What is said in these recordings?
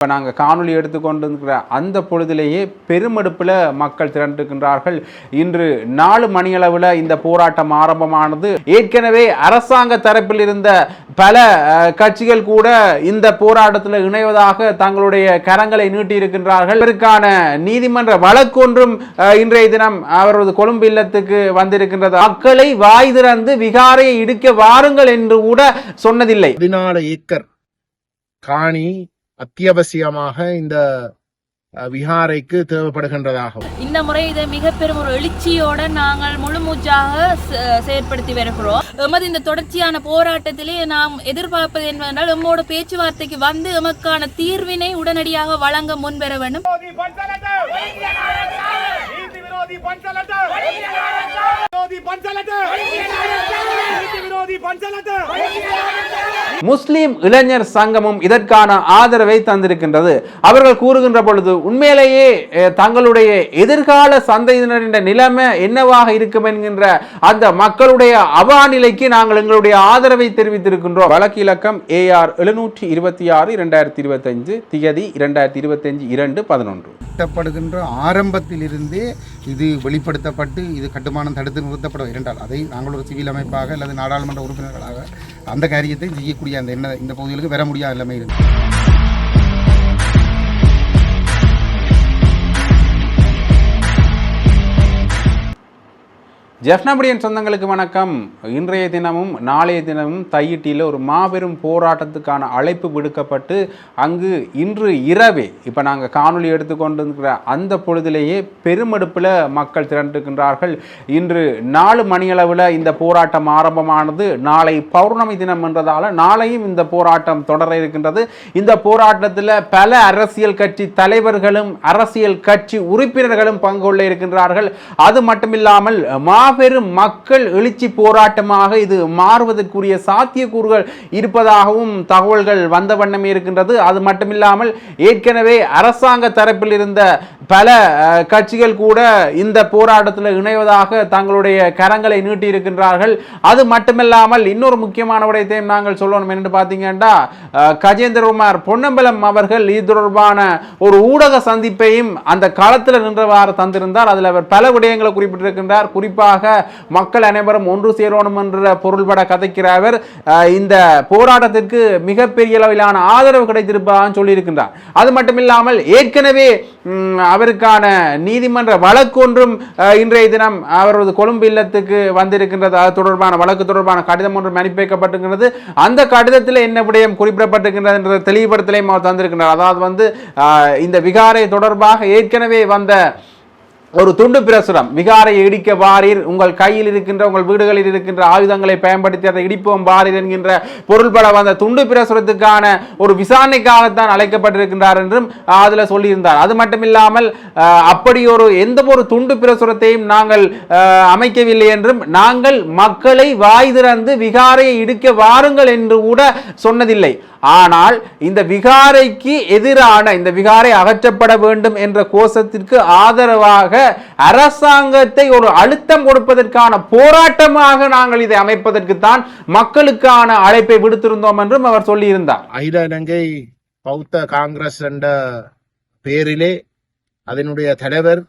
இப்போ நாங்கள் காணொளி எடுத்துக்கொண்டிருக்கிற அந்த பொழுதிலேயே பெருமெடுப்பில் மக்கள் திரண்டிருக்கின்றார்கள். இன்று நாலு மணியளவில் இந்த போராட்டம் ஆரம்பமானது. ஏற்கனவே அரசாங்க தரப்பில் இருந்த பல கட்சிகள் கூட இந்த போராட்டத்தில் இணைவதாக தங்களுடைய கரங்களை நீட்டியிருக்கின்றார்கள். இதற்கான நீதிமன்ற வழக்கொன்றும் அஹ், இன்றைய தினம் அவரது கொழும்பு இல்லத்துக்கு வந்திருக்கின்றது. மக்களை வாய் திறந்து விகாரையை இடிக்க வாருங்கள் என்று கூட சொன்னதில்லை. பதினாலு ஏக்கர் காணி அத்தியாவசியமாக இந்த விஹாரைக்கு தேவைப்படுகின்றதாகும். இந்த முறை இதை மிக பெரும் ஒரு எழுச்சியோட நாங்கள் முழுமூச்சாக செயற்படுத்தி வருகிறோம். எமது இந்த தொடர்ச்சியான போராட்டத்திலே நாம் எதிர்பார்ப்பது என்னவென்றால் எம்மோட பேச்சுவார்த்தைக்கு வந்து எமக்கான தீர்வினை உடனடியாக வழங்க முன்வர வேண்டும். விரோதி முஸ்லீம் இளைஞர் சங்கமும் இதற்கான ஆதரவை தந்திருக்கின்றது. அவர்கள் கூறுகின்ற பொழுது உண்மையிலேயே தங்களுடைய எதிர்கால சந்தையினரின் நிலைமை என்னவாக இருக்கும் என்கின்ற அந்த மக்களுடைய அவாநிலைக்கு நாங்கள் எங்களுடைய ஆதரவை தெரிவித்திருக்கின்றோம். வழக்கு இலக்கம் ஏஆர் எழுநூற்றி இருபத்தி ஆறு இரண்டாயிரத்தி இருபத்தஞ்சு திகதி இரண்டாயிரத்தி இருபத்தஞ்சு இரண்டு பதினொன்று. கட்டப்படுகின்ற ஆரம்பத்திலிருந்தே இது வெளிப்படுத்தப்பட்டு இது கட்டுமானம் தடுத்து நிறுத்தப்பட இரண்டால் அதை நாங்கள் ஒரு சிவில் அமைப்பாக அல்லது நாடாளுமன்ற உறுப்பினர்களாக அந்த காரியத்தை செய்யக்கூடிய அந்த என்ன இந்த பகுதிகளுக்கு வர முடியாத நிலைமை இருக்கு ஜெஃப்னபடியன் சொந்தங்களுக்கு வணக்கம். இன்றைய தினமும் நாளைய தினமும் தையிட்டியில் ஒரு மாபெரும் போராட்டத்துக்கான அழைப்பு விடுக்கப்பட்டு அங்கு இன்று இரவே இப்போ நாங்கள் காணொளி எடுத்துக்கொண்டிருக்கிற அந்த பொழுதிலேயே பெருமெடுப்பில் மக்கள் திரண்டிருக்கின்றார்கள். இன்று நாலு மணியளவில் இந்த போராட்டம் ஆரம்பமானது. நாளை பௌர்ணமி தினம் என்றதால் நாளையும் இந்த போராட்டம் தொடர இருக்கின்றது. இந்த போராட்டத்தில் பல அரசியல் கட்சி தலைவர்களும் அரசியல் கட்சி உறுப்பினர்களும் பங்கு கொள்ள இருக்கின்றார்கள். அது மட்டுமில்லாமல் மாபெரும் மக்கள் எழுச்சி போராட்டமாக இது மாறுவதற்குரிய சாத்தியக்கூறுகள் இருப்பதாகவும் தகவல்கள் வந்த வண்ணமே இருக்கின்றது. அது மட்டுமில்லாமல் ஏற்கனவே அரசாங்க தரப்பில் இருந்த பல கட்சிகள் கூட இந்த போராட்டத்தில் இணைவதாக தங்களுடைய கரங்களை நீட்டியிருக்கின்றார்கள் அது மட்டுமில்லாமல் இன்னொரு முக்கியமான விடயத்தையும் நாங்கள் சொல்லணும். என்று பார்த்தீங்கன்னா கஜேந்திரகுமார் பொன்னம்பலம் அவர்கள் இது தொடர்பான ஒரு ஊடக சந்திப்பையும் அந்த களத்தில் நின்றவாறு தந்திருந்தார். அதில் அவர் பல விடயங்களை குறிப்பிட்டிருக்கின்றார். குறிப்பாக மக்கள் அனைவரும் ஒன்று சேரணும் என்ற பொருள்பட கதைக்கிற அவர் இந்த போராட்டத்திற்கு மிகப்பெரிய அளவிலான ஆதரவு கிடைத்திருப்பதாக சொல்லியிருக்கின்றார். அது மட்டுமில்லாமல் ஏற்கனவே அவருக்கான நீதிமன்ற வழக்கொன்றும் ஒன்றும் இன்றைய தினம் அவரது கொழும்பு இல்லத்துக்கு வந்திருக்கின்றது. அது தொடர்பான வழக்கு தொடர்பான கடிதம் ஒன்றும் அனுப்பிவைக்கப்பட்டிருக்கிறது. அந்த கடிதத்தில் என்ன விடயம் குறிப்பிடப்பட்டிருக்கின்றது என்ற தெளிவுபடுத்தலையும் அவர் தந்திருக்கின்றார். அதாவது வந்து இந்த விகாரை தொடர்பாக ஏற்கனவே வந்த ஒரு துண்டு பிரசுரம். விகாரை இடிக்க வாரீர் உங்கள் கையில் இருக்கின்ற உங்கள் வீடுகளில் இருக்கின்ற ஆயுதங்களை பயன்படுத்தி அதை இடிப்போம் வாரீர் என்கின்ற பொருள்பட வந்த துண்டு பிரசுரத்துக்கான ஒரு விசாரணைக்காகத்தான் அழைக்கப்பட்டிருக்கின்றார் என்றும் அதில் சொல்லியிருந்தார். அது மட்டுமில்லாமல் அப்படி ஒரு எந்த ஒரு துண்டு பிரசுரத்தையும் நாங்கள் அமைக்கவில்லை என்றும் நாங்கள் மக்களை வாய் திறந்து விகாரையை இடிக்க வாருங்கள் என்று கூட சொன்னதில்லை. ஆனால் இந்த விகாரைக்கு எதிரான இந்த விகாரை அகற்றப்பட வேண்டும் என்ற கோஷத்திற்கு ஆதரவாக அரசாங்கத்தை ஒரு அழுத்தம் கொடுப்பதற்கான போராட்டமாக நாங்கள் இதை அமைப்பதற்குத்தான் மக்களுக்கான அழைப்பை விடுத்திருந்தோம் என்றும் அவர் சொல்லியிருந்தார். அகில இலங்கை பௌத்த காங்கிரஸ் என்ற பேரிலே அதனுடைய தலைவர்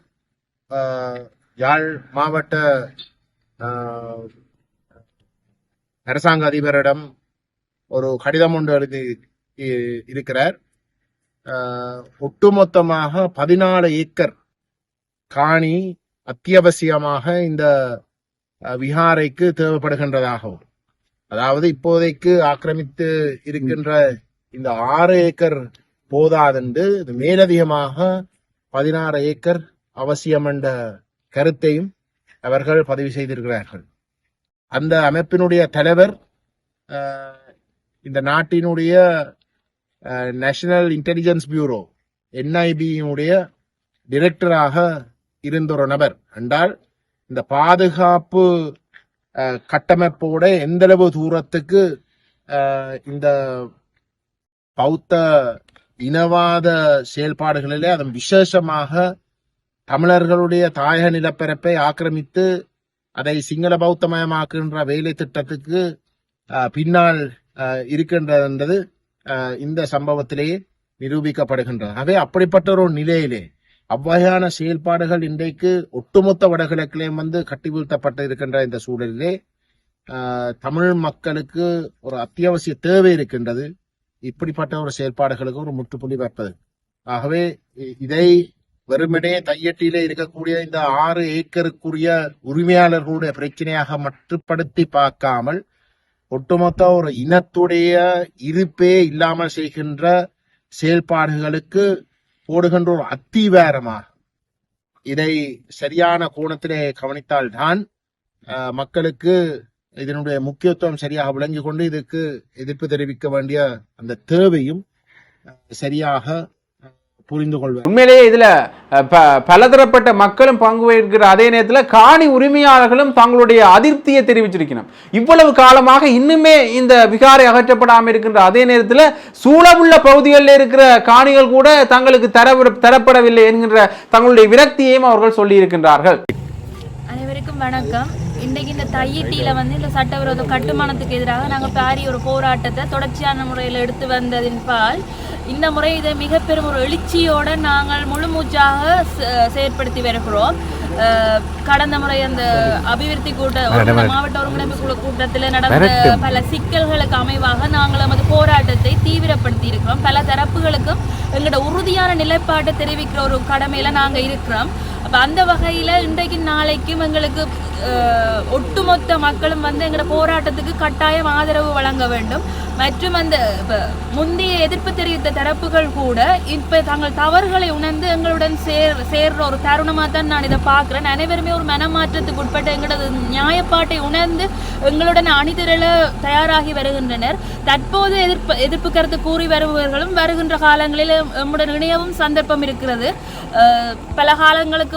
யாழ் மாவட்ட அரசாங்க அதிபரிடம் ஒரு கடிதம் ஒன்று எழுதி இ- இருக்கிறார். ஒட்டுமொத்தமாக பதினாலு ஏக்கர் காணி அத்தியாவசியமாக இந்த விஹாரைக்கு தேவைப்படுகின்றதாகவும் அதாவது இப்போதைக்கு ஆக்கிரமித்து இருக்கின்ற இந்த ஆறு ஏக்கர் போதாதென்று இது மேலதிகமாக பதினாறு ஏக்கர் அவசியம் என்ற கருத்தையும் அவர்கள் பதிவு செய்திருக்கிறார்கள். அந்த அமைப்பினுடைய தலைவர் ஆஹ் இந்த நாட்டினுடைய நேஷனல் இன்டெலிஜென்ஸ் பியூரோ என்ஐபியினுடைய டிரெக்டராக இருந்த ஒரு நபர். என்றால் இந்த பாதுகாப்பு கட்டமைப்போட எந்தளவு தூரத்துக்கு இந்த பௌத்த இனவாத செயல்பாடுகளிலே அதன் விசேஷமாக தமிழர்களுடைய தாயக நிலப்பரப்பை ஆக்கிரமித்து அதை சிங்கள பௌத்தமயமாக்குகின்ற வேலை திட்டத்துக்கு பின்னால் அஹ், இருக்கின்றது இந்த சம்பவத்திலேயே நிரூபிக்கப்படுகின்றது. ஆகவே அப்படிப்பட்ட ஒரு நிலையிலே அவ்வகையான செயல்பாடுகள் இன்றைக்கு ஒட்டுமொத்த வடகிழக்கிலேயும் வந்து கட்டிவீழ்த்தப்பட்டு இருக்கின்ற இந்த சூழலிலே தமிழ் மக்களுக்கு ஒரு அத்தியாவசிய தேவை இருக்கின்றது. இப்படிப்பட்ட ஒரு செயல்பாடுகளுக்கு ஒரு முற்றுப்புள்ளி வைப்பது. ஆகவே இதை வெறுமனே தையட்டியிலே இருக்கக்கூடிய இந்த ஆறு ஏக்கருக்குரிய உரிமையாளர்களுடைய பிரச்சனையாக மட்டுப்படுத்தி பார்க்காமல் ஒட்டுமொத்த ஒரு இனத்துடைய இருப்பே இல்லாமல் செய்கின்ற செயல்பாடுகளுக்கு போடுகின்ற ஒரு அத்திவாரமாக இதை சரியான கோணத்திலே கவனித்தால்தான் மக்களுக்கு இதனுடைய முக்கியத்துவம் சரியாக விளங்கி கொண்டு இதுக்கு எதிர்ப்பு தெரிவிக்க வேண்டிய அந்த தேவையும் சரியாக புரிந்து கொள்வேன் உண்மையிலேயே இதுல பலதரப்பட்ட மக்களும் பங்கு வகிக்கிற அதே நேரத்தில் காணி உரிமையாளர்களும் தங்களுடைய அதிருப்தியை தெரிவிச்சிருக்கணும். இவ்வளவு காலமாக இன்னுமே இந்த விகாரை அகற்றப்படாமல் இருக்கின்ற அதே நேரத்தில் சூழவுள்ள பகுதிகளில் இருக்கிற காணிகள் கூட தங்களுக்கு தர தரப்படவில்லை என்கின்ற தங்களுடைய விரக்தியையும் அவர்கள் சொல்லியிருக்கின்றார்கள். அனைவருக்கும் வணக்கம். இன்றைக்கு இந்த தையிட்டியில வந்து இந்த சட்டவிரோத கட்டுமானத்துக்கு எதிராக நாங்கள் பாரி ஒரு போராட்டத்தை தொடர்ச்சியான முறையில் எடுத்து வந்ததின் பால் இந்த முறை இதை மிக பெரும் ஒரு எழுச்சியோட நாங்கள் முழு மூச்சாக செ- செயற்படுத்தி வருகிறோம். கடந்த முறை அந்த அபிவிருத்தி கூட்ட ஒருங்கிணை- மாவட்ட ஒருங்கிணைப்பு குழு கூட்டத்தில் நடந்த பல சிக்கல்களுக்கு அமைவாக நாங்கள் நமது போராட்டத்தை தீவிரப்படுத்தி இருக்கிறோம். பல தரப்புகளுக்கும் எங்களோட உறுதியான நிலைப்பாட்டை தெரிவிக்கிற ஒரு கடமையில நாங்க இருக்கிறோம். அப்ப அந்த வகையில் இன்றைக்கு நாளைக்கும் எங்களுக்கு ஒட்டுமொத்த மக்களும் வந்து எங்களோட போராட்டத்துக்கு கட்டாயம் ஆதரவு வழங்க வேண்டும். மற்றும் அந்த முந்தைய எதிர்ப்பு தெரிவித்த தரப்புகள் கூட இப்போ தங்கள் தவறுகளை உணர்ந்து எங்களுடன் சேர் சேர்ற ஒரு தருணமாக தான் நான் இதை பார்க்குறேன். அனைவருமே ஒரு மனமாற்றத்துக்கு உட்பட்ட எங்களது நியாயப்பாட்டை உணர்ந்து எங்களுடன் அணிதிரள தயாராகி வருகின்றனர். தற்போது எதிர்ப்பு எதிர்ப்பு கருத்து கூறி வருபவர்களும் வருகின்ற காலங்களில் எம்முடன் இணையவும் சந்தர்ப்பம் இருக்கிறது. பல காலங்களுக்கு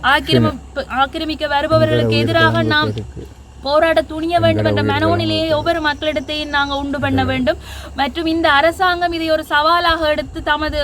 ஆக்கிரமிப்பு ஆக்கிரமிக்க வருபவர்களுக்கு எதிராக நாம் போராட துணிய வேண்டும் என்ற மனோநிலையை ஒவ்வொரு மக்களிடத்தையும் நாங்கள் உண்டு பண்ண வேண்டும். மற்றும் இந்த அரசாங்கம் இதை ஒரு சவாலாக எடுத்து தமது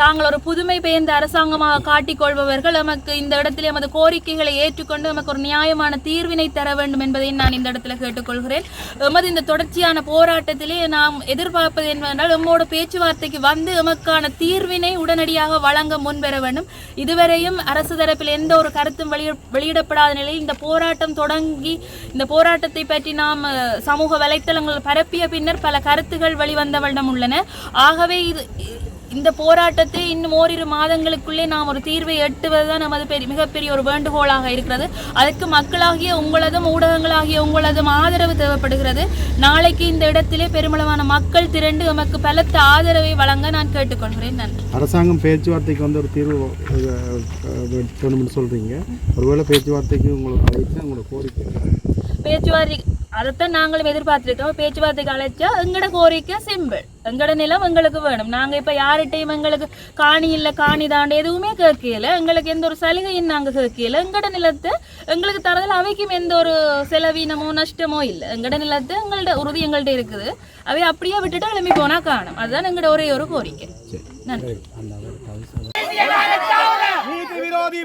தாங்கள் ஒரு புதுமை பெயர்ந்த அரசாங்கமாக காட்டிக்கொள்பவர்கள் நமக்கு இந்த இடத்திலே நமது கோரிக்கைகளை ஏற்றுக்கொண்டு நமக்கு ஒரு நியாயமான தீர்வினை தர வேண்டும் என்பதை நான் இந்த இடத்துல கேட்டுக்கொள்கிறேன். எமது இந்த தொடர்ச்சியான போராட்டத்திலே நாம் எதிர்பார்ப்பது என்னவென்றால் எம்மோட பேச்சுவார்த்தைக்கு வந்து எமக்கான தீர்வினை உடனடியாக வழங்க முன்வர வேண்டும். இதுவரையும் அரசு தரப்பில் எந்த ஒரு கருத்தும் வெளியிட வெளியிடப்படாத நிலையில் இந்த போராட்டம் தொடங்கி இந்த போராட்டத்தை பற்றி நாம் சமூக வலைத்தளங்கள் பரப்பிய பின்னர் பல கருத்துகள் வெளிவந்த உள்ளன. ஆகவே இது இந்த போராட்டத்தை இன்னும் ஓரிரு மாதங்களுக்குள்ளே நாம் ஒரு தீர்வை எட்டுவதுதான் நமது பெரிய மிகப்பெரிய ஒரு வேண்டுகோளாக இருக்கிறது. அதற்கு மக்களாகிய உங்களதும் ஊடகங்களாகிய உங்களதும் ஆதரவு தேவைப்படுகிறது. நாளைக்கு இந்த இடத்திலே பெருமளவான மக்கள் திரண்டு நமக்கு பலத்த ஆதரவை வழங்க நான் கேட்டுக்கொள்கிறேன். நன்றி. அரசாங்கம் பேச்சுவார்த்தைக்கு வந்து ஒரு தீர்வு வேணும்னு சொல்றீங்க. ஒருவேளை பேச்சுவார்த்தைக்கு உங்களுக்கு அழைத்து உங்களோட கோரிக்கை பேச்சுவார்த்தை அதைத்தான் நாங்களும் எதிர்பார்த்திருக்கோம். பேச்சுவார்த்தைக்கு அழைச்சா எங்களோட கோரிக்கை சிம்பிள் எங்களோட நிலம் எங்களுக்கு வேணும். நாங்க இப்ப யார்கிட்டையும் எங்களுக்கு காணி இல்ல காணி தாண்டி எதுவுமே கேட்கல. எங்களுக்கு எந்த ஒரு சலுகையும் நாங்க கேட்கல. எங்களோட நிலத்தை எங்களுக்கு தரதில் அவைக்கும் எந்த ஒரு செலவீனமோ நஷ்டமோ இல்லை. எங்களோட நிலத்தை எங்களோட உறுதி எங்கள்கிட்ட இருக்குது. அவை அப்படியே விட்டுட்டு கிளம்பி போனா காணும். அதுதான் எங்களோட ஒரே ஒரு கோரிக்கை. நன்றி. நீதி விரோதி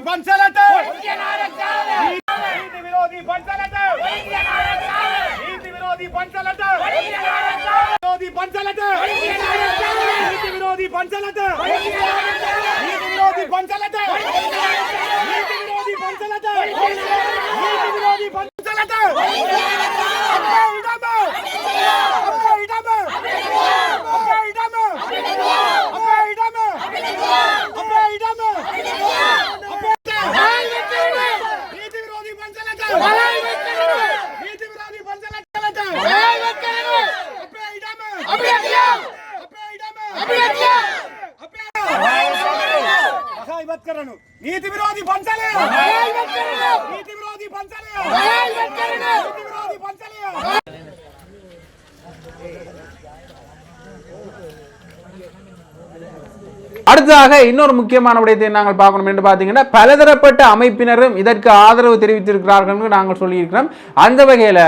அடுத்ததாக இன்னொரு முக்கியமான விடயத்தை நாங்கள் பார்க்கணும் என்று பார்த்தீங்கன்னா பலதரப்பட்ட அமைப்பினரும் இதற்கு ஆதரவு தெரிவித்திருக்கிறார்கள் என்று நாங்கள் சொல்லியிருக்கிறோம். அந்த வகையில்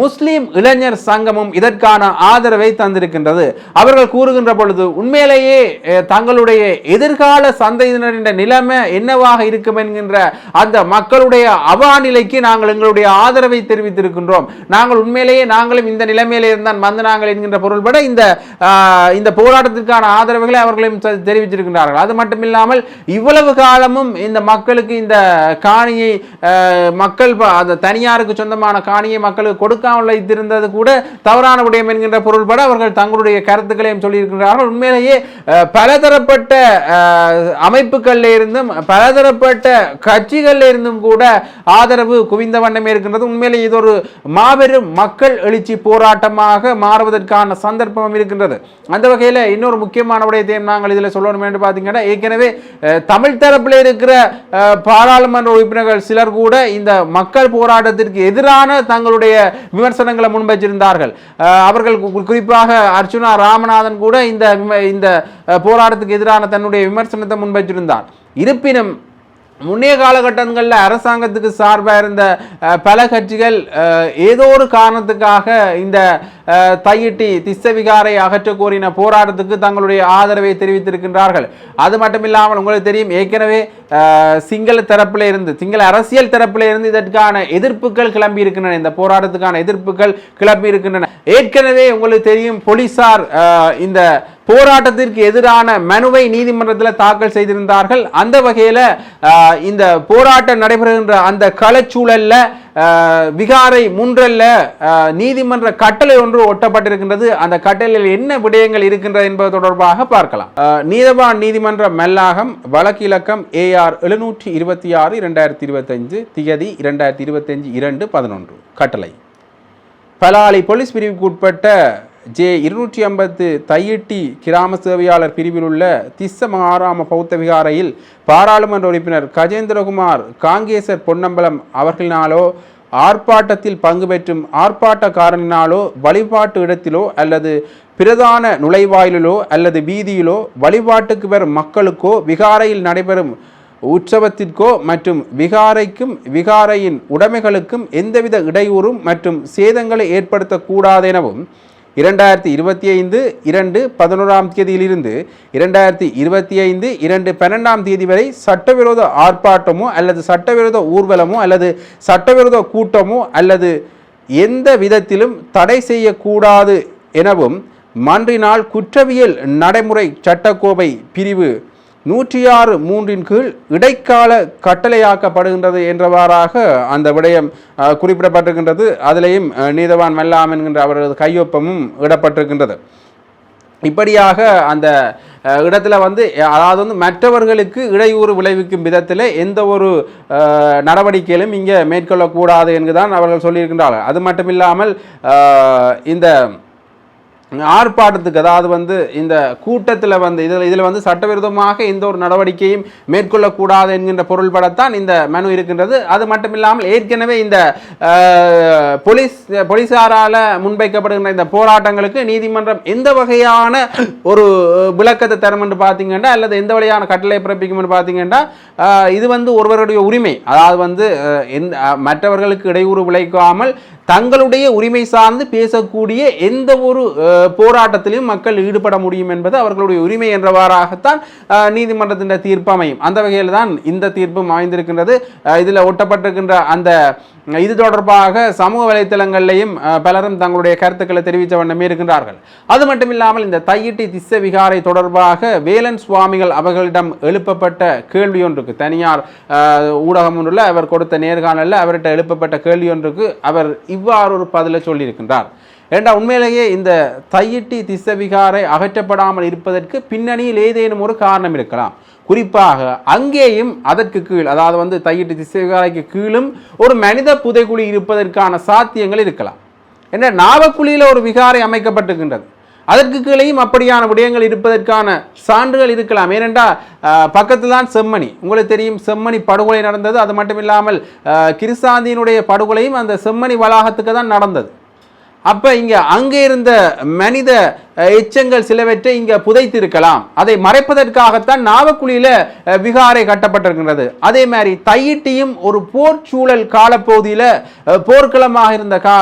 முஸ்லீம் இளைஞர் சங்கமும் இதற்கான ஆதரவை தந்திருக்கின்றது. அவர்கள் கூறுகின்ற பொழுது உண்மையிலேயே தங்களுடைய எதிர்கால சந்தையினரின் நிலைமை என்னவாக இருக்கும் என்கின்ற அந்த மக்களுடைய அவாநிலைக்கு நாங்கள் எங்களுடைய ஆதரவை தெரிவித்திருக்கின்றோம். நாங்கள் உண்மையிலேயே நாங்களும் இந்த நிலைமையில இருந்தான் வந்து நாங்கள் என்கின்ற பொருள்பட இந்த ஆஹ், இந்த போராட்டத்திற்கான ஆதரவுகளை அவர்களையும் தெரிவித்திருக்கின்றனர் தெரிவித்திருக்கின்றார்கள் அது மட்டும் இல்லாமல் இவ்வளவு காலமும் இந்த மக்களுக்கு இந்த காணியை மக்கள் அந்த தனியாருக்கு சொந்தமான காணியை மக்களுக்கு கொடுக்காமல் வைத்திருந்தது கூட தவறான விடயம் என்கின்ற பொருள்பட அவர்கள் தங்களுடைய கருத்துக்களையும் சொல்லியிருக்கிறார்கள். உண்மையிலேயே பலதரப்பட்ட அமைப்புகளில் இருந்தும் பலதரப்பட்ட கட்சிகளில் இருந்தும் கூட ஆதரவு குவிந்த வண்ணமே இருக்கின்றது. உண்மையிலேயே இது ஒரு மாபெரும் மக்கள் எழுச்சி போராட்டமாக மாறுவதற்கான சந்தர்ப்பம் இருக்கின்றது. அந்த வகையில் இன்னொரு முக்கியமான விடயத்தையும் நாங்கள் இதில் சொல்லணும் என்று பார்த்தீங்கன்னா ஏற்கனவே தமிழ் தரப்பில் இருக்கிற பாராளுமன்ற உறுப்பினர்கள் சிலர் கூட இந்த மக்கள் போராட்டத்திற்கு எதிரான தங்களுடைய விமர்சனங்களை முன்வைச்சிருந்தார்கள் அவர்கள் குறிப்பாக அர்ச்சுனா ராமநாதன் கூட இந்த இந்த போராட்டத்துக்கு எதிரான தன்னுடைய விமர்சனத்தை முன்வைச்சிருந்தார் இருப்பினும் முன்னைய காலகட்டங்களில் அரசாங்கத்துக்கு சார்பாக இருந்த பல கட்சிகள் ஏதோ ஒரு காரணத்துக்காக இந்த தையிட்டி திஸ்ஸவிகாரை அகற்ற கோரின போராட்டத்துக்கு தங்களுடைய ஆதரவை தெரிவித்திருக்கின்றார்கள். அது மட்டும் இல்லாமல் உங்களுக்கு தெரியும் ஏற்கனவே சிங்கள தரப்பில் இருந்து சிங்கள அரசியல் தரப்பில் இருந்து இதற்கான எதிர்ப்புகள் கிளம்பி இருக்கின்றன இந்த போராட்டத்துக்கான எதிர்ப்புகள் கிளம்பி இருக்கின்றன ஏற்கனவே உங்களுக்கு தெரியும் போலீசார் இந்த போராட்டத்திற்கு எதிரான மனுவை நீதிமன்றத்தில் தாக்கல் செய்திருந்தார்கள். அந்த வகையில் இந்த போராட்டம் நடைபெறுகின்ற அந்த களச்சூழலில் விகாரை முன்றல்ல நீதிமன்ற கட்டளை ஒன்று ஒட்டப்பட்டிருக்கின்றது. அந்த கட்டளையில் என்ன விடயங்கள் இருக்கின்றது என்பது தொடர்பாக பார்க்கலாம். நீதவான் நீதிமன்ற மெல்லாகம் வழக்கிலக்கம் ஏஆர் எழுநூற்றி இருபத்தி ஆறு இரண்டாயிரத்தி இருபத்தஞ்சு திகதி இரண்டாயிரத்தி இருபத்தஞ்சு இரண்டு பதினொன்று. கட்டளை. பலாலி போலீஸ் பிரிவுக்கு உட்பட்ட ஜே இருநூற்றி ஐம்பத்து தையிட்டி கிராம சேவையாளர் பிரிவில் உள்ள திஸ்ஸ மகாராம பௌத்த விகாரையில் பாராளுமன்ற உறுப்பினர் கஜேந்திரகுமார் காங்கேசர் பொன்னம்பலம் அவர்களினாலோ ஆர்ப்பாட்டத்தில் பங்கு பெற்றும் ஆர்ப்பாட்டக்காரனினாலோ வழிபாட்டு இடத்திலோ அல்லது பிரதான நுழைவாயிலிலோ அல்லது வீதியிலோ வழிபாட்டுக்கு வரும் மக்களுக்கோ விகாரையில் நடைபெறும் உற்சவத்திற்கோ மற்றும் விகாரைக்கும் விகாரையின் உடைமைகளுக்கும் எந்தவித இடையூறும் மற்றும் சேதங்களை ஏற்படுத்தக்கூடாதெனவும் எனவும் இரண்டாயிரத்தி இருபத்தி ஐந்து இரண்டு பதினோராம் தேதியிலிருந்து இரண்டாயிரத்தி இருபத்தி ஐந்து இரண்டு பன்னெண்டாம் தேதி வரை சட்டவிரோத ஆர்ப்பாட்டமோ அல்லது சட்டவிரோத ஊர்வலமோ அல்லது சட்டவிரோத கூட்டமோ அல்லது எந்த விதத்திலும் தடை செய்யக்கூடாது எனவும் மன்றினால் குற்றவியல் நடைமுறை சட்டக்கோவை பிரிவு நூற்றி ஆறு மூன்றின் கீழ் இடைக்கால கட்டளையாக்கப்படுகின்றது என்றவாறாக அந்த விடயம் குறிப்பிடப்பட்டிருக்கின்றது. அதிலேயும் நீதவான் மெல்லாம் என்கின்ற அவரது கையொப்பமும் இடப்பட்டிருக்கின்றது. இப்படியாக அந்த இடத்துல வந்து அதாவது வந்து மற்றவர்களுக்கு இடையூறு விளைவிக்கும் விதத்தில் எந்த ஒரு நடவடிக்கையிலும் இங்கே மேற்கொள்ளக்கூடாது என்குதான் அவர்கள் சொல்லியிருக்கின்றார்கள். அது மட்டும் இல்லாமல் இந்த ஆர்ப்பாட்டத்துக்கு அதாவது வந்து இந்த கூட்டத்தில் வந்து இதில் இதில் வந்து சட்டவிரோதமாக எந்த ஒரு நடவடிக்கையும் மேற்கொள்ளக்கூடாது என்கின்ற பொருள்படத்தான் இந்த மனு இருக்கின்றது. அது மட்டும் இல்லாமல் ஏற்கனவே இந்த போலீஸ் போலீசாரால் முன்வைக்கப்படுகின்ற இந்த போராட்டங்களுக்கு நீதிமன்றம் எந்த வகையான ஒரு விளக்கத்தை தரும் என்று பார்த்தீங்கன்னா அல்லது எந்த வகையான கட்டளை பிறப்பிக்கும் என்று பார்த்தீங்கன்னா இது வந்து ஒருவருடைய உரிமை. அதாவது வந்து எந்த மற்றவர்களுக்கு இடையூறு விளைவிக்காமல் தங்களுடைய உரிமை சார்ந்து பேசக்கூடிய எந்த ஒரு போராட்டத்திலையும் மக்கள் ஈடுபட முடியும் என்பது அவர்களுடைய உரிமை என்றவாறாகத்தான் நீதிமன்றத்தின் தீர்ப்பு அமையும் அந்த வகையில் தான் இந்த தீர்ப்பும் அமைந்திருக்கின்றது. இதில் ஒட்டப்பட்டிருக்கின்ற அந்த இது தொடர்பாக சமூக வலைத்தளங்களிலையும் பலரும் தங்களுடைய கருத்துக்களை தெரிவித்த வண்ணமே இருக்கின்றார்கள். அது மட்டுமில்லாமல் இந்த தையிட்டி திஸ்ஸ விகாரை தொடர்பாக வேலன் சுவாமிகள் அவர்களிடம் எழுப்பப்பட்ட கேள்வி ஒன்றுக்கு தனியார் ஊடகம் ஒன்றில் அவர் கொடுத்த நேர்காணலில் அவர்கிட்ட எழுப்பப்பட்ட கேள்வி ஒன்றுக்கு அவர் இவ்வாறு ஒரு பதிலை சொல்லியிருக்கின்றார். ஏண்டா உண்மையிலேயே இந்த தையிட்டி திசவிகாரை அகற்றப்படாமல் இருப்பதற்கு பின்னணியில் ஏதேனும் ஒரு காரணம் இருக்கலாம். குறிப்பாக அங்கேயும் அதற்கு கீழ் அதாவது வந்து தையிட்டு திஸ்ஸவிகாரைக்கு கீழும் ஒரு மனித புதைக்குழி இருப்பதற்கான சாத்தியங்கள் இருக்கலாம். ஏன்னா நாவக்குழியில் ஒரு விகாரை அமைக்கப்பட்டிருக்கின்றது. அதற்கு கீழேயும் அப்படியான விடயங்கள் இருப்பதற்கான சான்றுகள் இருக்கலாம். ஏனென்றால் பக்கத்தில் தான் செம்மணி. உங்களுக்கு தெரியும் செம்மணி படுகொலை நடந்தது. அது மட்டும் இல்லாமல் அஹ், கிருசாந்தியினுடைய படுகொலையும் அந்த செம்மணி வளாகத்துக்கு தான் நடந்தது. அப்போ இங்கே அங்கே இருந்த மனித எச்சங்கள் சிலவற்றை இங்கே புதைத்திருக்கலாம். அதை மறைப்பதற்காகத்தான் நாவக்குழியில் விகாரை கட்டப்பட்டிருக்கின்றது. அதே மாதிரி தையிட்டியும் ஒரு போர் சூழல் போர்க்களமாக இருந்த கா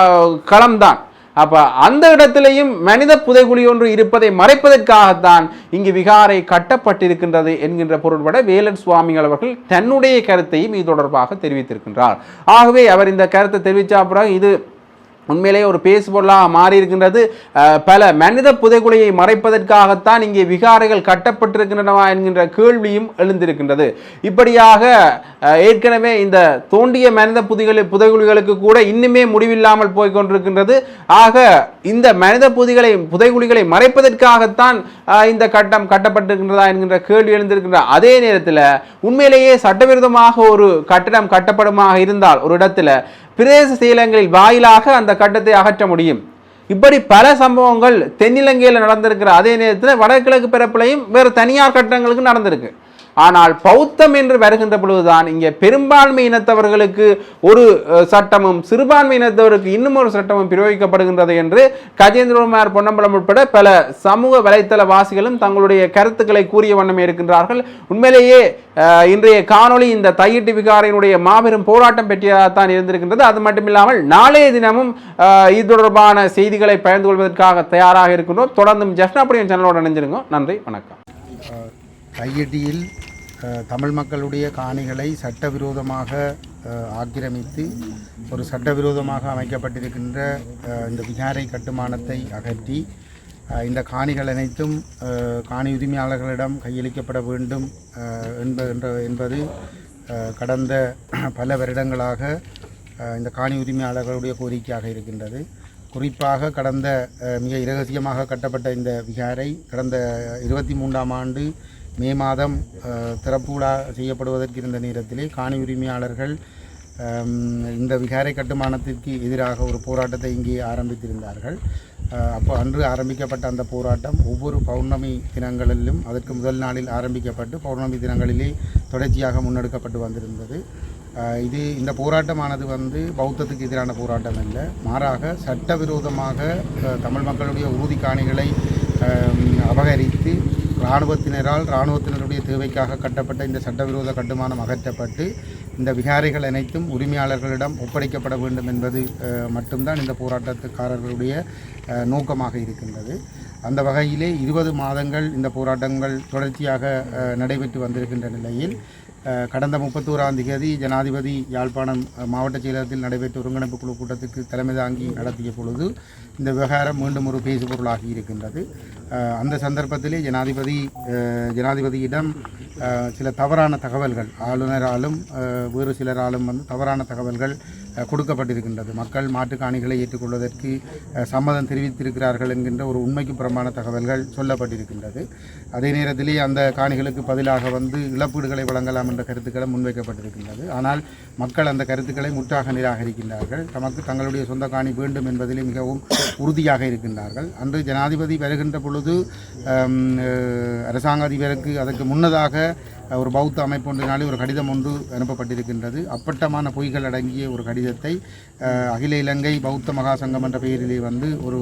களம்தான். அப்போ அந்த இடத்திலையும் மனித புதைகுழி ஒன்று இருப்பதை மறைப்பதற்காகத்தான் இங்கு விகாரை கட்டப்பட்டிருக்கின்றது என்கின்ற பொருள்பட வேலன் சுவாமிகள் அவர்கள் தன்னுடைய கருத்தையும் இது தொடர்பாக தெரிவித்திருக்கின்றார். ஆகவே அவர் இந்த கருத்தை தெரிவித்த பிறகு இது உண்மையிலேயே ஒரு பேசுபொருளாக மாறி இருக்கின்றது பல மனித புதைகுழியை மறைப்பதற்காகத்தான் இங்கே விகாரைகள் கட்டப்பட்டிருக்கின்றனவா என்கின்ற கேள்வியும் எழுந்திருக்கின்றது. இப்படியாக ஏற்கனவே இந்த தோண்டிய மனித புதிகளை புதைகுழிகளுக்கு கூட இன்னுமே முடிவில்லாமல் போய்கொண்டிருக்கின்றது. ஆக இந்த மனித புதிகளை புதைகுழிகளை மறைப்பதற்காகத்தான் இந்த கட்டம் கட்டப்பட்டிருக்கின்றதா என்கின்ற கேள்வி எழுந்திருக்கின்ற அதே நேரத்தில் உண்மையிலேயே சட்டவிரோதமாக ஒரு கட்டடம் கட்டப்படுமாக இருந்தால் ஒரு இடத்துல பிரதேச செயலங்களில் வாயிலாக அந்த கட்டத்தை அகற்ற முடியும். இப்படி பல சம்பவங்கள் தென்னிலங்கையில் நடந்திருக்கிற அதே நேரத்தில் வடகிழக்கு பிறப்பிலையும் வேறு தனியார் கட்டங்களுக்கு நடந்திருக்கு. ஆனால் பௌத்தம் என்று வருகின்ற பொழுதுதான் இங்கே பெரும்பான்மை இனத்தவர்களுக்கு ஒரு சட்டமும் சிறுபான்மை இனத்தவருக்கு இன்னும் ஒரு சட்டமும் பிரயோகிக்கப்படுகின்றது என்று கஜேந்திரகுமார் பொன்னம்பலம் உட்பட பல சமூக வலைத்தள வாசிகளும் தங்களுடைய கருத்துக்களை கூறிய வண்ணமே இருக்கின்றார்கள். உண்மையிலேயே இன்றைய காணொளி இந்த தையிட்டு விகாரையினுடைய மாபெரும் போராட்டம் பற்றியதான் இருந்திருக்கின்றது. அது மட்டுமில்லாமல் நாளைய தினமும் இது தொடர்பான செய்திகளை பகிர்ந்து கொள்வதற்காக தயாராக இருக்கின்றோம். தொடர்ந்தும் ஜெஃப்னாபுரியம் சேனலோடு இணைஞ்சிருங்க நன்றி வணக்கம். கையடியில் தமிழ் மக்களுடைய காணிகளை சட்டவிரோதமாக ஆக்கிரமித்து ஒரு சட்டவிரோதமாக அமைக்கப்பட்டிருக்கின்ற இந்த விகாரை கட்டுமானத்தை அகற்றி இந்த காணிகள் அனைத்தும் காணி உரிமையாளர்களிடம் கையளிக்கப்பட வேண்டும் என்ப என்பது கடந்த பல வருடங்களாக இந்த காணி உரிமையாளர்களுடைய கோரிக்கையாக இருக்கின்றது. குறிப்பாக கடந்த மிக இரகசியமாக கட்டப்பட்ட இந்த விகாரை கடந்த இருபத்தி மூன்றாம் ஆண்டு மே மாதம் அஹ், திறப்பு விழா செய்யப்படுவதற்கு இருந்த நேரத்திலே காணி உரிமையாளர்கள் இந்த விகாரை கட்டுமானத்திற்கு எதிராக ஒரு போராட்டத்தை இங்கே ஆரம்பித்திருந்தார்கள். அப்போ அன்று ஆரம்பிக்கப்பட்ட அந்த போராட்டம் ஒவ்வொரு பௌர்ணமி தினங்களிலும் அதற்கு முதல் நாளில் ஆரம்பிக்கப்பட்டு பௌர்ணமி தினங்களிலே தொடர்ச்சியாக முன்னெடுக்கப்பட்டு வந்திருந்தது. இது இந்த போராட்டமானது வந்து பௌத்தத்துக்கு எதிரான போராட்டம் அல்ல. மாறாக சட்டவிரோதமாக தமிழ் மக்களுடைய உறுதி காணிகளை அபகரித்து இராணுவத்தினரால் இராணுவத்தினருடைய தேவைக்காக கட்டப்பட்ட இந்த சட்டவிரோத கட்டுமானம் அகற்றப்பட்டு இந்த விகாரிகள் அனைத்தும் உரிமையாளர்களிடம் ஒப்படைக்கப்பட வேண்டும் என்பது அஹ், மட்டும்தான் இந்த போராட்டத்துக்காரர்களுடைய அஹ், நோக்கமாக இருக்கின்றது. அந்த வகையிலே இருபது மாதங்கள் இந்த போராட்டங்கள் தொடர்ச்சியாக நடைபெற்று வந்திருக்கின்ற நிலையில் கடந்த முப்பத்தோராம் தேதி ஜனாதிபதி யாழ்ப்பாணம் மாவட்ட செயலகத்தில் நடைபெற்ற ஒருங்கிணைப்பு குழு கூட்டத்துக்கு தலைமை தாங்கி நடத்திய பொழுது இந்த விவகாரம் மீண்டும் ஒரு பேசுபொருளாகி இருக்கின்றது. அந்த சந்தர்ப்பத்திலே ஜனாதிபதி ஜனாதிபதியிடம் சில தவறான தகவல்கள் ஆளுநராலும் வேறு சிலராலும் வந்து தவறான தகவல்கள் கொடுக்கப்பட்டிருக்கின்றது. மக்கள் மாட்டுக்காணிகளை ஏற்றுக்கொள்வதற்கு சம்மதம் தெரிவித்திருக்கிறார்கள் என்கின்ற ஒரு உண்மைக்கு புறம்பான தகவல்கள் சொல்லப்பட்டிருக்கின்றது. அதே நேரத்திலே அந்த காணிகளுக்கு பதிலாக வந்து இழப்பீடுகளை வழங்கலாம் என்ற கருத்துக்களும் முன்வைக்கப்பட்டிருக்கின்றது. ஆனால் மக்கள் அந்த கருத்துக்களை முற்றாக நிராகரிக்கின்றார்கள். தமக்கு தங்களுடைய சொந்த காணி வேண்டும் என்பதிலே மிகவும் உறுதியாக இருக்கின்றார்கள். அன்று ஜனாதிபதி வருகின்ற பொழுது அரசாங்க அதிபருக்கு அதற்கு முன்னதாக ஒரு பௌத்த அமைப்பு ஒன்றினாலே ஒரு கடிதம் ஒன்று அனுப்பப்பட்டிருக்கின்றது. அப்பட்டமான பொய்கள் அடங்கிய ஒரு கடிதத்தை அகில இலங்கை பௌத்த மகா சங்கம் என்ற பெயரிலே வந்து ஒரு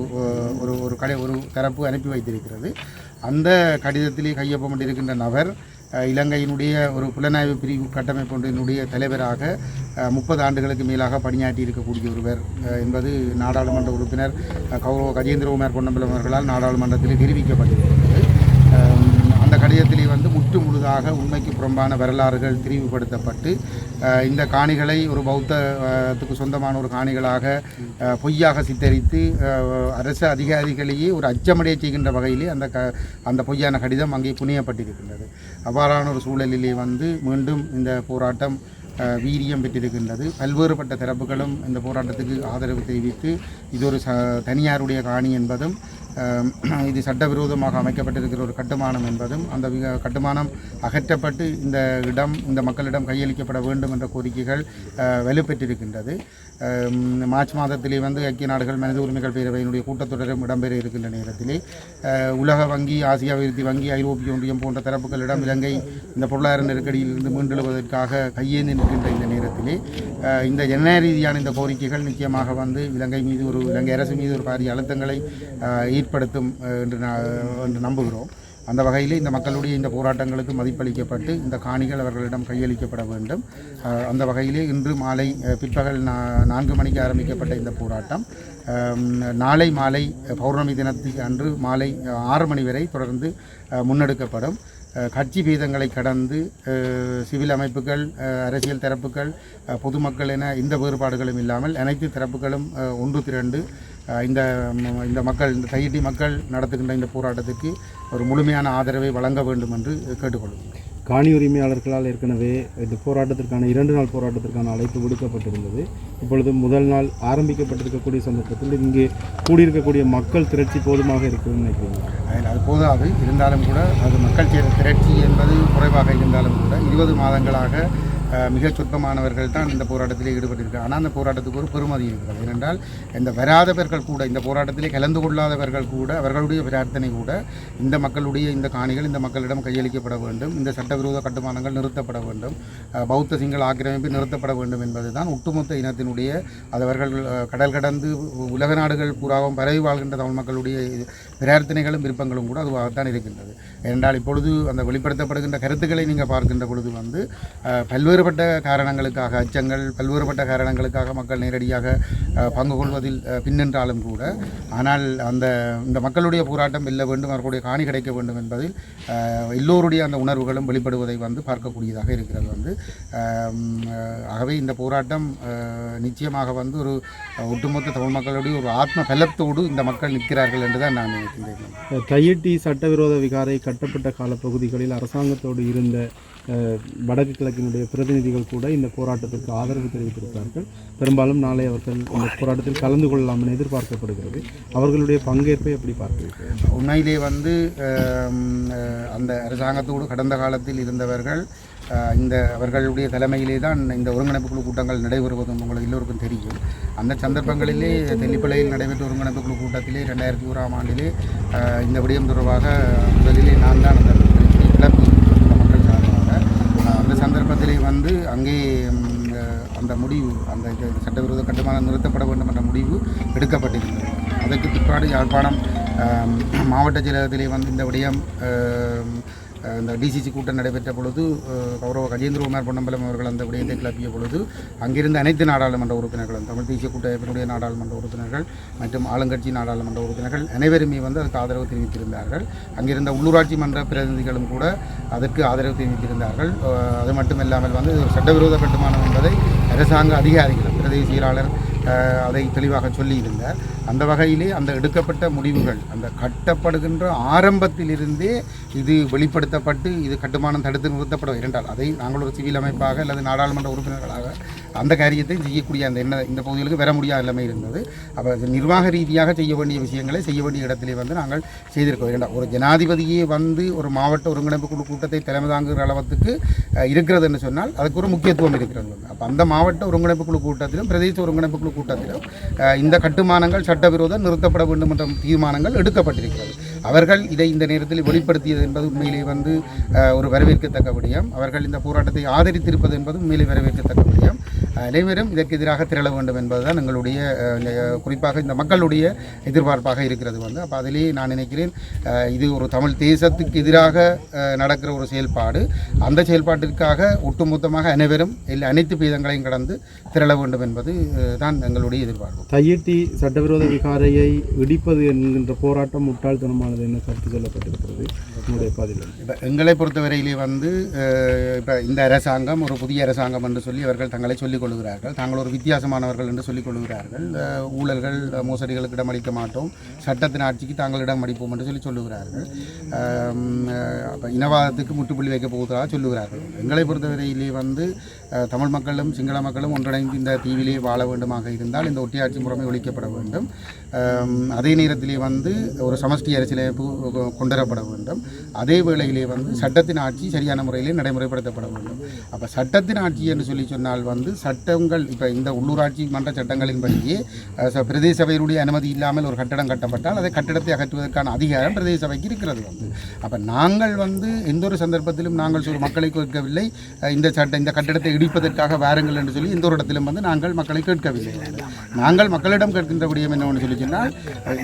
ஒரு ஒரு கடை ஒரு தரப்பு அனுப்பி வைத்திருக்கிறது. அந்த கடிதத்திலே கையொப்பமிட்டிருக்கின்ற நபர் இலங்கையினுடைய ஒரு புலனாய்வு பிரிவு கட்டமைப்பு ஒன்றினுடைய தலைவராக முப்பது ஆண்டுகளுக்கு மேலாக பணியாற்றி இருக்கக்கூடிய ஒருவர் என்பது நாடாளுமன்ற உறுப்பினர் கௌரவ கஜேந்திரகுமார் பொன்னம்பலம் அவர்களால் நாடாளுமன்றத்தில் தெரிவிக்கப்பட்டிருக்கிறது. அந்த வந்து முற்று முழுதாக உண்மைக்கு புறம்பான வரலாறுகள் திரிவுபடுத்தப்பட்டு இந்த காணிகளை ஒரு பௌத்தத்துக்கு சொந்தமான ஒரு காணிகளாக பொய்யாக சித்தரித்து அரசு அதிகாரிகளையே ஒரு அச்சமடைய செய்கின்ற வகையிலே அந்த க அந்த பொய்யான கடிதம் அங்கே புனியப்பட்டிருக்கின்றது. அவ்வாறான ஒரு சூழலிலே வந்து மீண்டும் இந்த போராட்டம் வீரியம் பெற்றிருக்கின்றது. பல்வேறுபட்ட தரப்புகளும் இந்த போராட்டத்துக்கு ஆதரவு தெரிவித்து இது ஒரு ச தனியாருடைய காணி என்பதும் இது சட்டவிரோதமாக அமைக்கப்பட்டிருக்கிற ஒரு கட்டுமானம் என்பதும் அந்த விக- கட்டுமானம் அகற்றப்பட்டு இந்த இடம் இந்த மக்களிடம் கையளிக்கப்பட வேண்டும் என்ற கோரிக்கைகள் அஹ், வலுப்பெற்றிருக்கின்றது. மார்ச் மாதத்திலே வந்து ஐக்கிய நாடுகள் மனித உரிமைகள் பேரவையினுடைய கூட்டத்தொடரும் இடம்பெற இருக்கின்ற நேரத்திலே உலக வங்கி ஆசிய அபிவிருத்தி வங்கி ஐரோப்பிய ஒன்றியம் போன்ற தரப்புகளிடம் இலங்கை இந்த பொருளாதார நெருக்கடியிலிருந்து மீண்டெழுவதற்காக கையேந்தி நிற்கின்ற இந்த நேரத்திலே இந்த ஜனநாயக ரீதியான இந்த கோரிக்கைகள் நிச்சயமாக வந்து இலங்கை மீது ஒரு இலங்கை அரசு மீது ஒரு பாரிய அழுத்தங்களை ஏற்படுத்தும் என்று நான் என்று நம்புகிறோம். அந்த வகையில் இந்த மக்களுடைய இந்த போராட்டங்களுக்கு மதிப்பளிக்கப்பட்டு இந்த காணிகள் அவர்களிடம் கையளிக்கப்பட வேண்டும். அந்த வகையிலே இன்று மாலை பிற்பகல் நா- நான்கு மணிக்கு ஆரம்பிக்கப்பட்ட இந்த போராட்டம். நாளை மாலை பௌர்ணமி தினத்துக்கு அன்று மாலை ஆறு மணி வரை தொடர்ந்து முன்னெடுக்கப்படும். கட்சி பேதங்களை கடந்து சிவில் அமைப்புகள் அரசியல் தரப்புகள் பொதுமக்கள் என எந்த வேறுபாடுகளும் இல்லாமல் அனைத்து தரப்புகளும் ஒன்று திரண்டு இந்த இந்த மக்கள் இந்த தையிட்டி மக்கள் நடத்துகின்ற இந்த போராட்டத்துக்கு ஒரு முழுமையான ஆதரவை வழங்க வேண்டும் என்று கேட்டுக்கொள்கிறோம். காணி உரிமையாளர்களால் ஏற்கனவே இந்த போராட்டத்திற்கான இரண்டு நாள் போராட்டத்திற்கான அழைப்பு விடுக்கப்பட்டிருந்தது. இப்பொழுது முதல் நாள் ஆரம்பிக்கப்பட்டிருக்கக்கூடிய சந்தர்ப்பத்தில் இங்கே கூடியிருக்கக்கூடிய மக்கள் திரட்சி போதுமாக இருக்குதுன்னு நினைக்கிறீங்க? அது போதாது. இருந்தாலும் கூட அது மக்கள் திரட்சி என்பது குறைவாக இருந்தாலும் கூட இருபது மாதங்களாக மிக சொற்பமானவர்கள் தான் இந்த போராட்டத்திலே ஈடுபட்டிருக்காங்க ஆனால் அந்த போராட்டத்துக்கு ஒரு பெருமதி இருக்கிறது. ஏனென்றால் இந்த வராதவர்கள் கூட இந்த போராட்டத்திலே கலந்து கொள்ளாதவர்கள் கூட அவர்களுடைய பிரார்த்தனை கூட இந்த மக்களுடைய இந்த காணிகள் இந்த மக்களிடம் கையளிக்கப்பட வேண்டும். இந்த சட்டவிரோத கட்டுமானங்கள் நிறுத்தப்பட வேண்டும். பௌத்த சிங்கள ஆக்கிரமிப்பு நிறுத்தப்பட வேண்டும் என்பதுதான் ஒட்டுமொத்த இனத்தினுடைய அது அவர்கள் கடல் கடந்து உலக நாடுகள் பூராவும் பரவி வாழ்கின்ற தமிழ் மக்களுடைய பிரார்த்தனைகளும் விருப்பங்களும் கூட அதுவாகத்தான் இருக்கின்றது. ஏனென்றால் இப்பொழுது அந்த வெளிப்படுத்தப்படுகின்ற கருத்துக்களை நீங்கள் பார்க்கின்ற பொழுது வந்து பல்வேறுபட்ட காரணங்களுக்காக அச்சங்கள் பல்வேறுபட்ட காரணங்களுக்காக மக்கள் நேரடியாக பங்கு கொள்வதில் பின்னின்றாலும் கூட ஆனால் அந்த இந்த மக்களுடைய போராட்டம் வெல்ல வேண்டும் அவர்களுடைய காணி கிடைக்க வேண்டும் என்பதில் எல்லோருடைய அந்த உணர்வுகளும் வெளிப்படுவதை வந்து பார்க்கக்கூடியதாக இருக்கிறது வந்து ஆகவே இந்த போராட்டம் நிச்சயமாக வந்து ஒரு ஒட்டுமொத்த தமிழ் மக்களுடைய ஒரு ஆத்ம பலத்தோடு இந்த மக்கள் நிற்கிறார்கள் என்று தான் நான் இருக்கின்றன கையெட்டி சட்டவிரோத விகாரை கட்டப்பட்ட காலப்பகுதிகளில் அரசாங்கத்தோடு இருந்த அஹ், வடக்கு கிழக்கினுடைய பிரதிநிதிகள் கூட இந்த போராட்டத்திற்கு ஆதரவு தெரிவித்திருக்கிறார்கள். பெரும்பாலும் நாளை அவர்கள் இந்த போராட்டத்தில் கலந்து கொள்ளலாம் என எதிர்பார்க்கப்படுகிறது. அவர்களுடைய பங்கேற்பை எப்படி பார்க்கிறீர்கள்? உண்மையிலே வந்து அந்த அரசாங்கத்தோடு கடந்த காலத்தில் இருந்தவர்கள் இந்த அவர்களுடைய தலைமையிலே தான் இந்த ஒருங்கிணைப்பு குழு கூட்டங்கள் நடைபெறுவதும் உங்களுக்கு எல்லோருக்கும் தெரியும். அந்த சந்தர்ப்பங்களிலே தெல்லிப்பளையில் நடைபெற்ற ஒருங்கிணைப்பு குழு கூட்டத்திலே ரெண்டாயிரத்தி ஓராம் ஆண்டிலே இந்த விடயம் தொடர்பாக முதலிலே நான் தான் அந்த கிளப்பி மக்கள் சார்பாக அந்த சந்தர்ப்பத்திலே வந்து அங்கே அந்த முடிவு அந்த சட்டவிரோத கட்டுமானம் நிறுத்தப்பட வேண்டும் என்ற முடிவு எடுக்கப்பட்டிருந்தது. அதற்கு பிற்பாடு யாழ்ப்பாணம் மாவட்ட செயலகத்திலே வந்து இந்த விடயம் இந்த டிசிசி கூட்டம் நடைபெற்ற பொழுது கௌரவ கஜேந்திரகுமார் பொன்னம்பலம் அவர்கள் அந்த விடயத்தை கிளப்பிய பொழுது அங்கிருந்த அனைத்து நாடாளுமன்ற உறுப்பினர்களும் தமிழ் தேசிய கூட்டமைப்பினுடைய நாடாளுமன்ற உறுப்பினர்கள் மற்றும் ஆளுங்கட்சி நாடாளுமன்ற உறுப்பினர்கள் அனைவருமே வந்து அதுக்கு ஆதரவு தெரிவித்திருந்தார்கள். அங்கிருந்த உள்ளூராட்சி மன்ற பிரதிநிதிகளும் கூட அதற்கு ஆதரவு தெரிவித்திருந்தார்கள். அது மட்டுமில்லாமல் வந்து சட்டவிரோத கட்டுமானம் என்பதை அரசாங்க அதிகாரிகள் பிரதேச செயலாளர் அதை தெளிவாக சொல்லியிருந்தார். அந்த வகையிலே அந்த எடுக்கப்பட்ட முடிவுகள் அந்த கட்டப்படுகின்ற ஆரம்பத்திலிருந்தே இது வெளிப்படுத்தப்பட்டு இது கட்டுமானம் தடுத்து நிறுத்தப்பட இரண்டால் அதை நாங்கள் ஒரு சிவில் அமைப்பாக அல்லது நாடாளுமன்ற உறுப்பினர்களாக அந்த காரியத்தை செய்யக்கூடிய அந்த என்ன இந்த பகுதிகளுக்கு வர முடியாத நிலைமை இருந்தது. அப்போ நிர்வாக ரீதியாக செய்ய வேண்டிய விஷயங்களை செய்ய வேண்டிய இடத்திலே வந்து நாங்கள் செய்திருக்கோம் இரண்டா ஒரு ஜனாதிபதியே வந்து ஒரு மாவட்ட ஒருங்கிணைப்பு குழு கூட்டத்தை தலைமை தாங்குகிற அளவுக்கு இருக்கிறதுன்னு சொன்னால் அதுக்கு ஒரு முக்கியத்துவம் இருக்கிறது. அப்போ அந்த மாவட்ட ஒருங்கிணைப்பு குழு கூட்டத்திலும் பிரதேச ஒருங்கிணைப்பு குழு கூட்டத்திலும் இந்த கட்டுமானங்கள் சட்டவிரோத நிறுத்தப்பட வேண்டும் என்ற தீர்மானங்கள் எடுக்கப்பட்டிருக்கிறது. அவர்கள் இதை இந்த நேரத்தில் வெளிப்படுத்தியது என்பது உண்மையிலே வந்து ஒரு வரவேற்கத்தக்க விடயம். அவர்கள் இந்த போராட்டத்தை ஆதரித்திருப்பது என்பது உண்மையிலே வரவேற்கத்தக்க விடயம். அனைவரும் இதற்கு எதிராக திரள வேண்டும் என்பதுதான் எங்களுடைய குறிப்பாக இந்த மக்களுடைய எதிர்பார்ப்பாக இருக்கிறது வந்து. அப்போ அதிலேயே நான் நினைக்கிறேன் இது ஒரு தமிழ் தேசத்துக்கு எதிராக நடக்கிற ஒரு செயல்பாடு. அந்த செயல்பாட்டிற்காக ஒட்டுமொத்தமாக அனைவரும் எல்லா அனைத்து பீதங்களையும் கடந்து திரள வேண்டும் என்பது தான் எங்களுடைய எதிர்பார்ப்பு. தையிட்டி சட்டவிரோத விகாரையை இடிப்பது என்கின்ற போராட்டம் முட்டாள்தனமானது என்ன கருத்து சொல்லப்பட்டிருக்கிறது. பதில் இப்போ எங்களை பொறுத்தவரையிலே வந்து இப்போ இந்த அரசாங்கம் ஒரு புதிய அரசாங்கம் என்று சொல்லி அவர்கள் தங்களை சொல்லிக் கொள்கிறார்கள் தாங்கள் ஒரு வித்தியாசமானவர்கள் என்று சொல்லிக் கொள்கிறார்கள் ஊழல்கள் மோசடிகளுக்கு இடமளிக்க மாட்டோம். சட்டத்தின் ஆட்சிக்கு தாங்கள் இடம் அடிப்போம் என்று சொல்லி சொல்லுகிறார்கள். இனவாதத்துக்கு முற்றுப்புள்ளி வைக்க போவதாக சொல்லுகிறார்கள். எங்களை பொறுத்தவரையிலே வந்து தமிழ் மக்களும் சிங்கள மக்களும் ஒன்றிணைந்து இந்த தீவிலே வாழ வேண்டுமாக இருந்தால் இந்த ஒட்டியாட்சி முறைமை ஒழிக்கப்பட வேண்டும். அதே நேரத்திலே வந்து ஒரு சமஷ்டி அரசியலமைப்பு கொண்டுவரப்பட வேண்டும். அதே வேளையிலே வந்து சட்டத்தின் ஆட்சி சரியான முறையிலே நடைமுறைப்படுத்தப்பட வேண்டும். அப்போ சட்டத்தின் ஆட்சி என்று சொல்லி சொன்னால் வந்து சட்டங்கள் இப்போ இந்த உள்ளூராட்சி மன்ற சட்டங்களின்படியே அஹ், ச- பிரதேச சபையினுடைய அனுமதி இல்லாமல் ஒரு கட்டடம் கட்டப்பட்டால் அதை கட்டடத்தை அகற்றுவதற்கான அதிகாரம் பிரதேச சபைக்கு இருக்கிறது வந்து. அப்போ நாங்கள் வந்து எந்த ஒரு சந்தர்ப்பத்திலும் நாங்கள் ஒரு மக்களை கேட்கவில்லை. இந்த சட்ட இந்த கட்டடத்தை இடிப்பதற்காக வாருங்கள் என்று சொல்லி எந்த ஒரு இடத்திலும் வந்து நாங்கள் மக்களை கேட்கவில்லை. நாங்கள் மக்களிடம் கேட்கின்ற விடயம் என்ன சொல்லி சொன்னால்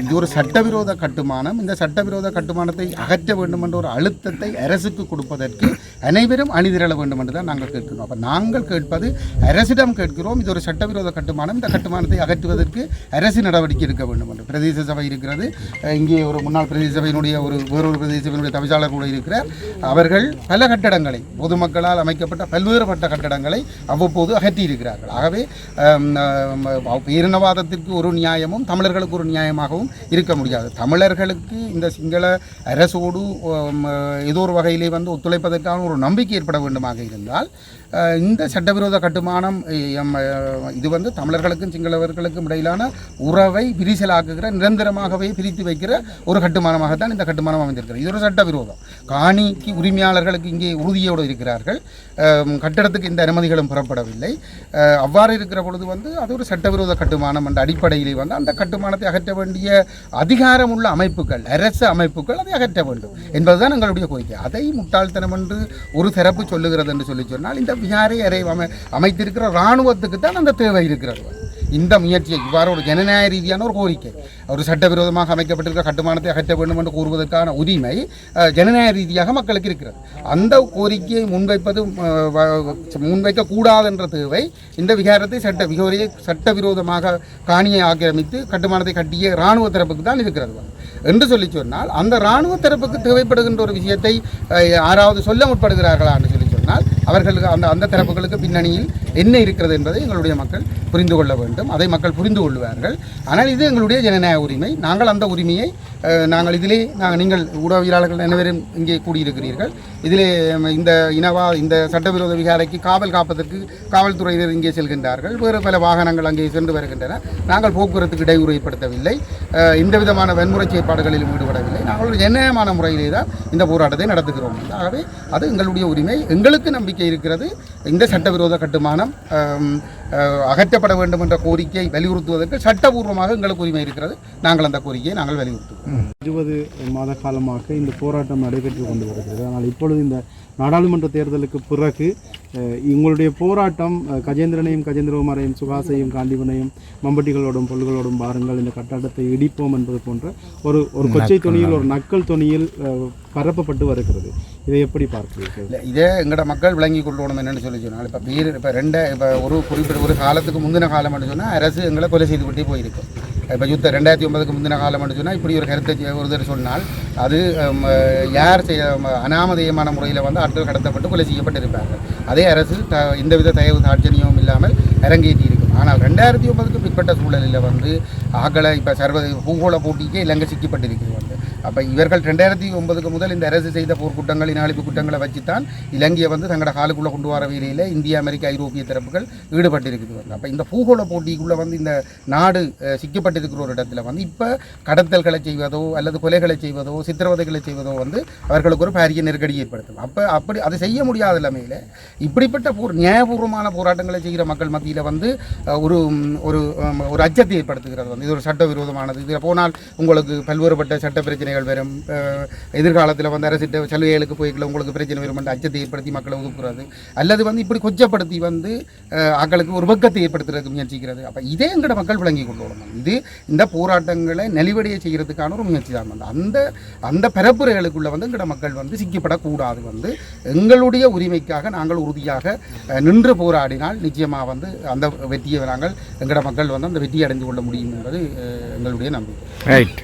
இது ஒரு சட்டவிரோத கட்டுமானம். இந்த சட்டவிரோத கட்டுமானத்தை அகற்ற வேண்டும் என்ற ஒரு அழுத்தத்தை அரசுக்கு கொடுப்பதற்கு அனைவரும் அணிதிரள வேண்டும் என்று தான் நாங்கள் கேட்கிறோம். அப்போ நாங்கள் கேட்பது அரசிடம் கேட்கிறோம் இது ஒரு சட்டவிரோத கட்டுமானம். இந்த கட்டுமானத்தை அகற்றுவதற்கு அரசு நடவடிக்கை எடுக்க வேண்டும் என்று. பிரதேச சபை இருக்கிறது. இங்கே ஒரு முன்னாள் பிரதேச சபையினுடைய ஒரு வேறொரு பிரதேச சபையினுடைய தவிசாளர் கூட இருக்கிறார். அவர்கள் பல கட்டடங்களை பொதுமக்களால் அமைக்கப்பட்ட பல்வேறுபட்ட கட்டடங்களை அவ்வப்போது அகற்றியிருக்கிறார்கள். ஆகவே பேரினவாதத்திற்கு ஒரு நியாயமும் தமிழர்கள் தமிழர்களுக்கு ஒரு நியாயமாகவும் இருக்க முடியாது. தமிழர்களுக்கு இந்த சிங்கள அரசோடு ஏதோ ஒரு வகையிலே வந்து ஒத்துழைப்பதற்கான ஒரு நம்பிக்கை ஏற்பட வேண்டுமாக இருந்தால் இந்த சட்டவிரோத கட்டுமானம் எம், இது வந்து தமிழர்களுக்கும் சிங்களவர்களுக்கும் இடையிலான உறவை விரிசலாக்குகிற நிரந்தரமாகவே பிரித்து வைக்கிற ஒரு கட்டுமானமாகத்தான் இந்த கட்டுமானம் அமைந்திருக்கிறது. இது ஒரு சட்டவிரோதம். காணிக்கு உரிமையாளர்களுக்கு இங்கே உறுதியோடு இருக்கிறார்கள். கட்டடத்துக்கு இந்த அனுமதிகளும் பெறப்படவில்லை. அவ்வாறு இருக்கிற பொழுது வந்து அது ஒரு சட்டவிரோத கட்டுமானம் என்ற அடிப்படையிலே வந்து அந்த கட்டுமானத்தை அகற்ற வேண்டிய அதிகாரம் உள்ள அமைப்புகள் அரசு அமைப்புகள் அதை அகற்ற வேண்டும் என்பதுதான் எங்களுடைய கோரிக்கை. அதை முட்டாள்தனம் என்று ஒரு தரப்பு சொல்லுகிறது என்று சொல்லி சொன்னால் இந்த விகாரை அறை அமை அமைத்திருக்கிற இராணுவத்துக்கு தான் அந்த தேவை இருக்கிறது. இந்த முயற்சியை இவ்வாறு ஒரு ஜனநாயக ரீதியான ஒரு கோரிக்கை. ஒரு சட்டவிரோதமாக அமைக்கப்பட்டிருக்கிற கட்டுமானத்தை அகற்ற வேண்டும் என்று கூறுவதற்கான உரிமை ஜனநாயக ரீதியாக மக்களுக்கு இருக்கிறது. அந்த கோரிக்கையை முன்வைப்பது முன்வைக்கக்கூடாது முன்வைக்க கூடாது என்ற தேவை இந்த விகாரத்தை சட்ட விகாரியை சட்டவிரோதமாக காணியை ஆக்கிரமித்து கட்டுமானத்தை கட்டிய இராணுவ தரப்புக்கு தான் இருக்கிறது. என்று சொல்லி சொன்னால் அந்த இராணுவ தரப்புக்கு தேவைப்படுகின்ற ஒரு விஷயத்தை யாராவது சொல்ல முற்படுகிறார்களா என்று சொல்லி அவர்களுக்கு அந்த அந்த தரப்புகளுக்கு பின்னணியில் என்ன இருக்கிறது என்பதை எங்களுடைய மக்கள் புரிந்து கொள்ள வேண்டும். அதை மக்கள் புரிந்து கொள்வார்கள். ஆனால் இது எங்களுடைய ஜனநாயக உரிமை. நாங்கள் அந்த உரிமையை நாங்கள் இதிலே நாங்கள் நீங்கள் ஊடகவியலாளர்கள் அனைவரும் இங்கே கூடியிருக்கிறீர்கள். இதிலே இந்த இனவா இந்த சட்டவிரோத விகாரைக்கு காவல் காப்பதற்கு காவல்துறையினர் இங்கே செல்கின்றார்கள். வேறு பல வாகனங்கள் அங்கே சென்று வருகின்றன. நாங்கள் போக்குவரத்துக்கு இடையூறு ஏற்படுத்தவில்லை எந்த விதமான வன்முறை செயற்பாடுகளிலும் ஈடுபடவில்லை. நாங்கள் ஒரு முறையிலே தான் இந்த போராட்டத்தை நடத்துகிறோம். ஆகவே அது எங்களுடைய உரிமை. எங்களுக்கு நம்பிக்கை இருக்கிறது. இந்த சட்டவிரோத கட்டுமான Um, அகற்றப்பட வேண்டும் என்ற கோரிக்கையை வலியுறுத்துவதற்கு சட்டபூர்வமாக எங்களுக்கு உரிமை இருக்கிறது. நாங்கள் அந்த கோரிக்கையை நாங்கள் வலியுறுத்துவோம். இருபது மாத காலமாக இந்த போராட்டம் நடைபெற்று கொண்டு வருகிறது. ஆனால் இப்பொழுது இந்த நாடாளுமன்ற தேர்தலுக்கு பிறகு உங்களுடைய போராட்டம் கஜேந்திரனையும் கஜேந்திரகுமாரையும் சுகாசையும் காண்டிவனையும் மம்பட்டிகளோடும் பொருள்களோடும் பாருங்கள் இந்த கட்டடத்தை இடிப்போம் என்பது போன்ற ஒரு ஒரு கொச்சை துணியில் ஒரு நக்கல் துணியில் பரப்பப்பட்டு வருகிறது. இதை எப்படி பார்க்கிறீர்கள்? இல்லை இதே எங்களோட மக்கள் விளங்கி கொள்ளணும் என்னன்னு சொல்லி சொன்னால் இப்போ வீர் இப்போ ரெண்டு இப்போ ஒரு குறிப்பிட்ட ஒரு காலத்துக்கு முந்தின காலம் சொன்னால் அரசு எங்களை கொலை செய்து கொண்டே போயிருக்கும் இப்போ யுத்த ரெண்டாயிரத்தி ஒன்பதுக்கு முந்தின காலம் சொன்னால் இப்படி ஒரு கருத்தை ஒருத்தர் சொன்னால் அது யார் செய்ய அனாமதேயமான முறையில் வந்து ஆட்கள் கடத்தப்பட்டு கொலை செய்யப்பட்டிருப்பாங்க அதே அரசு த எந்தவித தயவு தாட்சணியமும் இல்லாமல் அரங்கேற்றி இருக்கும் ஆனால் ரெண்டாயிரத்தி ஒன்பதுக்கு பிற்பட்ட சூழலில் வந்து ஆக்களை இப்போ சர்வதேச பூகோள போட்டிக்கே இலங்கை சிக்கப்பட்டிருக்கிறது வந்து. அப்போ இவர்கள் ரெண்டாயிரத்தி ஒன்பதுக்கு முதல் இந்த அரசு செய்த போர்க்குற்றங்கள் இனாளிப்பு குற்றங்களை வச்சுத்தான் இலங்கையை வந்து தங்களோட காலுக்குள்ளே கொண்டு வர வேலையில் இந்திய அமெரிக்க ஐரோப்பிய தரப்புகள் ஈடுபட்டிருக்குது. வந்து அப்போ இந்த பூகோள போட்டிக்குள்ளே வந்து இந்த நாடு சிக்கப்பட்டிருக்கிற ஒரு இடத்துல வந்து இப்போ கடத்தல்களை செய்வதோ அல்லது கொலைகளை செய்வதோ சித்திரவதைகளை செய்வதோ வந்து அவர்களுக்கு ஒரு பாரிய நெருக்கடி ஏற்படுத்தும். அப்போ அப்படி அதை செய்ய முடியாத நிலைமையில் இப்படிப்பட்ட போர் நியாயபூர்வமான போராட்டங்களை செய்கிற மக்கள் மத்தியில் வந்து ஒரு ஒரு ஒரு அச்சத்தை ஏற்படுத்துகிறது வந்து. இது ஒரு சட்டவிரோதமானது. இதில் போனால் உங்களுக்கு பல்வேறுபட்ட சட்ட பிரச்சனைகள் வரும். எதிர்காலத்தில் வந்து அரசிட்ட சலுகைகளுக்கு போய்க்கல உங்களுக்கு பிரச்சனை வரும் என்ற அச்சத்தை ஏற்படுத்தி மக்களை ஒதுக்குறது. அல்லது வந்து இப்படி கொச்சப்படுத்தி வந்து அஹ், ஆக்களுக்கு ஒரு பக்கத்தை ஏற்படுத்துறதுக்கு முயற்சிக்கிறது. அப்போ இதே எங்களோட மக்கள் விளங்கி கொள்ளணும் இது இந்த போராட்டங்களை நெளிவடைய செய்கிறதுக்கான ஒரு முயற்சி தான் வந்து அந்த அந்த பரப்புரைகளுக்குள்ள வந்து எங்களோட மக்கள் வந்து சிக்கப்படக்கூடாது. வந்து எங்களுடைய உரிமைக்காக நாங்கள் உறுதியாக நின்று போராடினால் நிச்சயமாக வந்து அந்த வெற்றியை நாங்கள் எங்களோட மக்கள் வந்து அந்த வெற்றியை அடைந்து கொள்ள முடியும் என்பது எங்களுடைய நம்பிக்கை. ரைட்